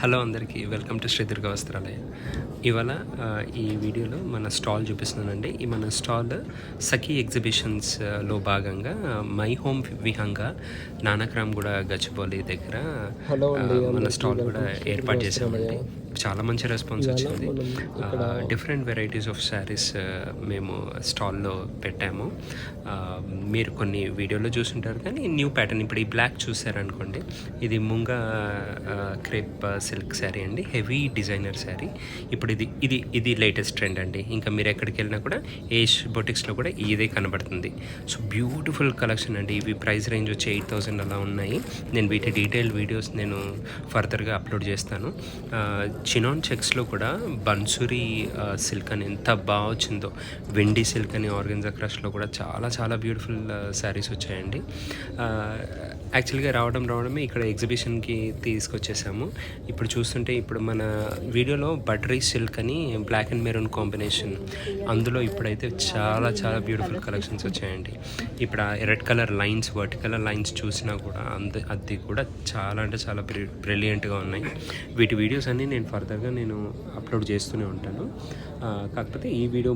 Hello అందరికీ welcome to Sri Durga వస్త్రాలయ. ఇవాళ ఈ వీడియోలో మన స్టాల్ చూపిస్తున్నానండి. ఈ మన స్టాల్ సఖీ ఎగ్జిబిషన్స్లో భాగంగా మై హోమ్ విహంగా నానక్రామ్ కూడా గచ్చిబౌలి దగ్గర మన స్టాల్ కూడా ఏర్పాటు చేసామండి. చాలా మంచి రెస్పాన్స్ వచ్చింది. డిఫరెంట్ వెరైటీస్ ఆఫ్ శారీస్ మేము స్టాల్లో పెట్టాము. మీరు కొన్ని వీడియోలో చూసుంటారు కానీ న్యూ ప్యాటర్న్ ఇప్పుడు ఈ బ్లాక్ చూసారనుకోండి ఇది ముంగ క్రేప్ సిల్క్ శారీ అండి హెవీ డిజైనర్ శారీ ఇప్పుడు ఇది ఇది ఇది లేటెస్ట్ ట్రెండ్ అండి. ఇంకా మీరు ఎక్కడికి వెళ్ళినా కూడా ఏష్ బొటిక్స్లో కూడా ఇదే కనబడుతుంది. సో బ్యూటిఫుల్ కలెక్షన్ అండి. ఇవి ప్రైస్ రేంజ్ వచ్చి ఎయిట్ థౌసండ్ అలా ఉన్నాయి. నేను వీటి డీటెయిల్ వీడియోస్ నేను ఫర్దర్గా అప్లోడ్ చేస్తాను. చినాన్ చెక్స్లో కూడా బన్సూరి సిల్క్ అని ఎంత బాగా వచ్చిందో వెండి సిల్క్ అని ఆర్గెన్జా క్రష్లో కూడా చాలా చాలా బ్యూటిఫుల్ శారీస్ వచ్చాయండి. యాక్చువల్గా రావడం రావడమే ఇక్కడ ఎగ్జిబిషన్కి తీసుకొచ్చేసాము. ఇప్పుడు చూస్తుంటే ఇప్పుడు మన వీడియోలో బటరీ సిల్క్ అని బ్లాక్ అండ్ మెరూన్ కాంబినేషన్. అందులో ఇప్పుడైతే చాలా చాలా బ్యూటిఫుల్ కలెక్షన్స్ వచ్చాయండి. ఇప్పుడు ఆ red colour lines vertical lines చూసినా కూడా అంత అది కూడా చాలా అంటే చాలా బ్రిలియంట్గా ఉన్నాయి. వీటి వీడియోస్ అన్నీ నేను ఫర్దర్గా నేను అప్లోడ్ చేస్తూనే ఉంటాను. కాకపోతే ఈ వీడియో